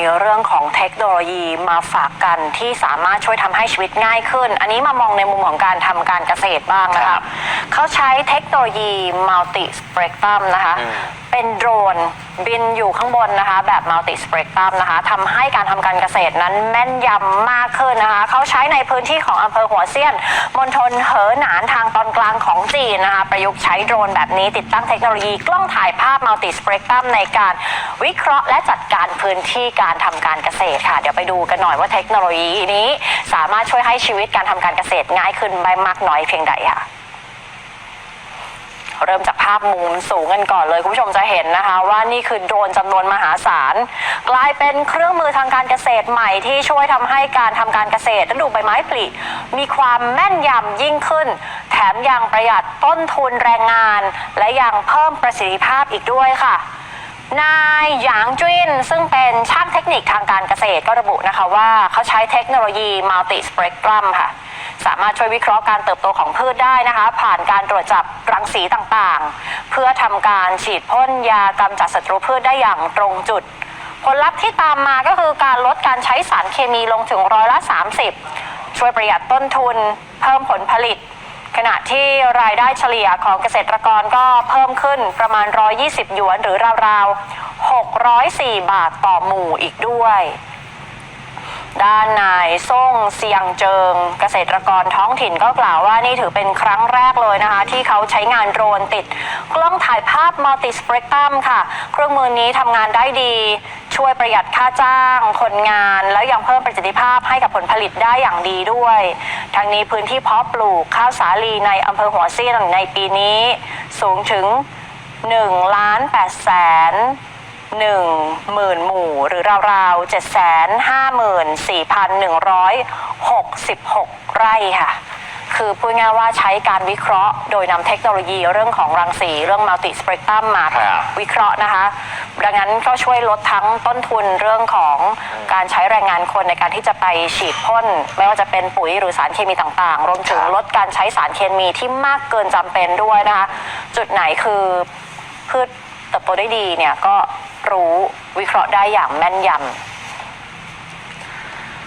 ีเรื่องของเทคโนโลยีมาฝากกันที่สามารถช่วยทำให้ชีวิตง่ายขึ้น อันนี้มามองในมุมของการทำการเกษตรบ้างนะครัคะ บ เขาใช้เทคโนโลยีมัลติสเปกตรัมนะคะ อืม เป็นโดรนบินอยู่ข้างบนนะคะ แบบมัลติสเปกตรัมนะคะทำให้การทำการเกษตรนั้นแม่นยำมากขึ้นนะคะ เขาใช้ในพื้นที่ของอำเภอหัวเซียนมณฑลเหอหนานทางตอนกลางของจีนนะคะ ประยุกต์ใช้โดรนแบบนี้ติดตั้งเทคโนโลยีกล้องถ่ายภาพมัลติสเปกตรัมในการวิเคราะห์และจัดการพื้นที่การทำการเกษตรค่ะ เดี๋ยวไปดูกันหน่อยว่าเทคโนโลยีนี้ สามารถช่วยให้ชีวิตการทำการเกษตรง่ายขึ้นไปมากน้อยเพียงใดค่ะ เริ่มจากภาพมุมสูงกันก่อนเลย คุณผู้ชมจะเห็นนะคะ ว่านี่คือโดรนจำนวนมหาศาล กลายเป็นเครื่องมือทางการเกษตรใหม่ที่ช่วยทำให้การทำการเกษตรฤดูใบไม้ผลิมีความแม่นยำยิ่งขึ้น แถมยังประหยัดต้นทุนแรงงาน และยังเพิ่มประสิทธิภาพอีกด้วยค่ะนายหยางจุ้นซึ่งเป็นช่างเทคนิคทางการเกษตรก็ระบุนะคะว่าเขาใช้เทคโนโลยีมัลติสเปกตรัมค่ะ สามารถช่วยวิเคราะห์การเติบโตของพืชได้นะคะ ผ่านการตรวจจับรังสีต่างๆ เพื่อทำการฉีดพ่นยากำจัดศัตรูพืชได้อย่างตรงจุด ผลลัพธ์ที่ตามมาก็คือการลดการใช้สารเคมีลงถึงร้อยละ 30 ช่วยประหยัดต้นทุน เพิ่มผลผลิต ขณะที่รายได้เฉลี่ยของเกษตรกรก็เพิ่มขึ้นประมาณ 120 หยวนหรือราวๆ604 บาทต่อหมู่อีกด้วย ด้านนายซ่งเซียงเจิง เกษตรกรท้องถิ่นก็กล่าวว่านี่ถือเป็นครั้งแรกเลยนะคะ ที่เขาใช้งานโดรนติด กล้องถ่ายภาพมัลติสเปกตรัมค่ะ เครื่องมือนี้ทำงานได้ดี ช่วยประหยัดค่าจ้างคนงาน แล้วยังเพิ่มประสิทธิภาพให้กับผลผลิตได้อย่างดีด้วยทั้งนี้พื้นที่เพาะปลูกข้าวสาลีในอำเภอหัวเซี่ยนในปีนี้ สูงถึง1ล้าน8แสน หนึ่งหมื่นหมู่ หรือราวๆเจ็ดแสนห้าหมื่นสี่พันหนึ่งร้อยหกสิบหกไร่ค่ะ คือพูดง่ายๆว่าใช้การวิเคราะห์ โดยนำเทคโนโลยีเรื่องของรังสีเรื่องมัลติสเปกตรัมมาครับวิเคราะห์นะคะ ดังนั้นก็ช่วยลดทั้งต้นทุนเรื่องของการใช้แรงงานคนในการที่จะไปฉีดพ่น ไม่ว่าจะเป็นปุ๋ยหรือสารเคมีต่างๆ รวมถึงครับลดการใช้สารเคมีที่มากเกินจำเป็นด้วยนะคะ จุดไหนคือพืชเติบโตได้ดีเนี่ยก็ รู้วิเคราะห์ได้อย่างแม่นยำ